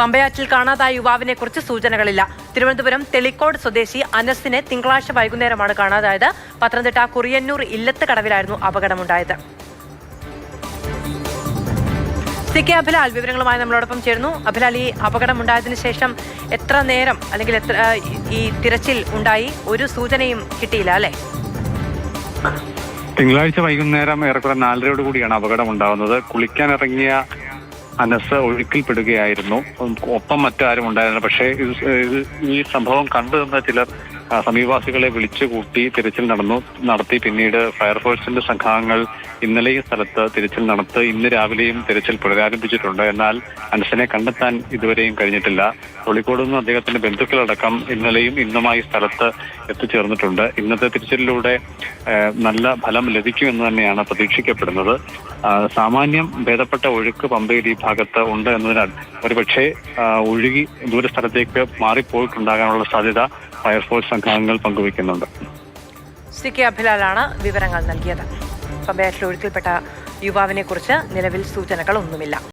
പമ്പയാറ്റിൽ കാണാതായ യുവാവിനെ കുറിച്ച് സൂചനകളില്ല. തിരുവനന്തപുരം തെളിക്കോട് സ്വദേശി അനസിനെ തിങ്കളാഴ്ച വൈകുന്നേരമാണ് കാണാതായത്. പത്തനംതിട്ട കുറിയന്നൂർ ഇല്ലത്ത് കടവിലായിരുന്നു അപകടമുണ്ടായത്. സി കെ അഭിലാൽ വിവരങ്ങളുമായി നമ്മളോടൊപ്പം ചേരുന്നു. അഭിലാൽ ഈ അപകടമുണ്ടായതിനു ശേഷം എത്ര നേരം അല്ലെങ്കിൽ എത്ര ഈ- തിരച്ചിൽ ഉണ്ടായി? ഒരു സൂചനയും കിട്ടിയില്ല അല്ലേ? തിങ്കളാഴ്ച വൈകുന്നേരം ഏറെക്കുറെ നാലരയോട് കൂടിയാണ് അപകടം ഉണ്ടാകുന്നത് കുളിക്കാനിറങ്ങിയ അനസ് ഒഴുക്കിൽപ്പെടുകയായിരുന്നു. ഒപ്പം മറ്റാരും ഉണ്ടായിരുന്നില്ല. പക്ഷേ ഈ സംഭവം കണ്ടു നിന്ന ചിലർ സമീപവാസികളെ വിളിച്ചു കൂട്ടി തിരച്ചിൽ നടന്നു നടത്തി. പിന്നീട് ഫയർഫോഴ്സിന്റെ സംഘാംഗങ്ങൾ ഇന്നലെ ഈ സ്ഥലത്ത് തിരച്ചിൽ നടത്തി. ഇന്ന് രാവിലെയും തിരച്ചിൽ പുനരാരംഭിച്ചിട്ടുണ്ട്. എന്നാൽ അനസിനെ കണ്ടെത്താൻ ഇതുവരെയും കഴിഞ്ഞിട്ടില്ല. തൊളിക്കോട് നിന്ന് അദ്ദേഹത്തിന്റെ ബന്ധുക്കളടക്കം ഇന്നലെയും ഇന്നുമായി സ്ഥലത്ത് എത്തിച്ചേർന്നിട്ടുണ്ട്. ഇന്നത്തെ തിരച്ചിലിലൂടെ നല്ല ഫലം ലഭിക്കുമെന്ന് തന്നെയാണ് പ്രതീക്ഷിക്കപ്പെടുന്നത്. സാമാന്യം ഭേദപ്പെട്ട ഒഴുക്ക് പമ്പയിൽ ഈ ഭാഗത്ത് ഉണ്ട് എന്നതിനാൽ ഒരുപക്ഷെ ഒഴുകി ദൂരസ്ഥലത്തേക്ക് മാറിപ്പോയിട്ടുണ്ടാകാനുള്ള സാധ്യത ഫയർഫോഴ്സ് സംഘാംഗങ്ങൾ പങ്കുവയ്ക്കുന്നുണ്ട്. സി കെ അഭിലാലാണ് വിവരങ്ങൾ നൽകിയത്. പമ്പയാറ്റിൽ ഒഴുക്കിൽപ്പെട്ട യുവാവിനെ കുറിച്ച് നിലവിൽ സൂചനകൾ ഒന്നുമില്ല